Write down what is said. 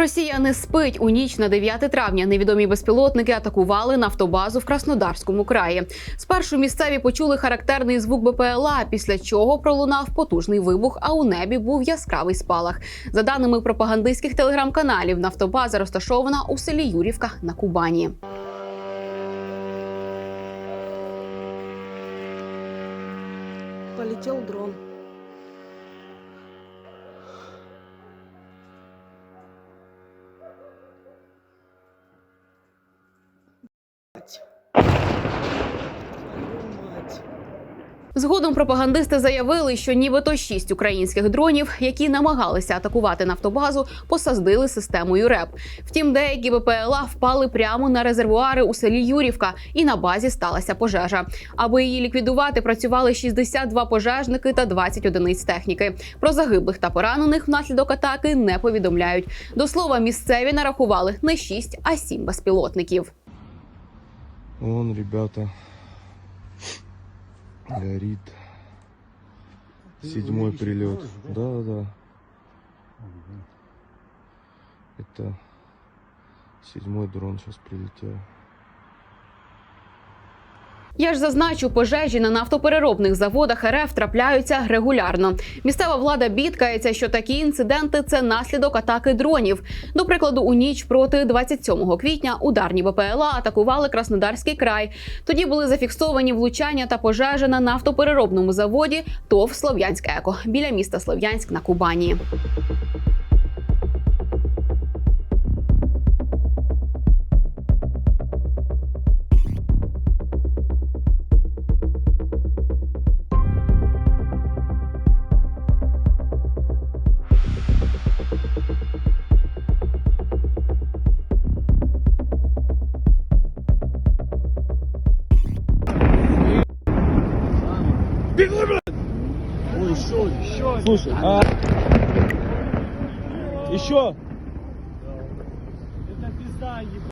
Росія не спить у ніч на 9 травня. Невідомі безпілотники атакували нафтобазу в Краснодарському краї. Спершу місцеві почули характерний звук БПЛА, після чого пролунав потужний вибух. А у небі був яскравий спалах. За даними пропагандистських телеграм-каналів, нафтобаза розташована у селі Юрівка на Кубані. Полетел дрон. Згодом пропагандисти заявили, що нібито шість українських дронів, які намагалися атакувати нафтобазу, посадили системою РЕП. Втім, деякі БПЛА впали прямо на резервуари у селі Юрівка, і на базі сталася пожежа. Аби її ліквідувати, працювали 62 пожежники та 20 одиниць техніки. Про загиблих та поранених внаслідок атаки не повідомляють. До слова, місцеві нарахували не 6, а 7 безпілотників. Вон, ребята, горит. Седьмой прилет. Да, да. Это седьмой дрон сейчас прилетел. Я ж зазначу, пожежі на нафтопереробних заводах РФ трапляються регулярно. Місцева влада бідкається, що такі інциденти це наслідок атаки дронів. До прикладу, у ніч проти 27 квітня ударні БПЛА атакували Краснодарський край. Тоді були зафіксовані влучання та пожежі на нафтопереробному заводі ТОВ Слов'янськ Еко біля міста Слов'янськ на Кубані. Слушай, а... Еще. Это пизда ебаная.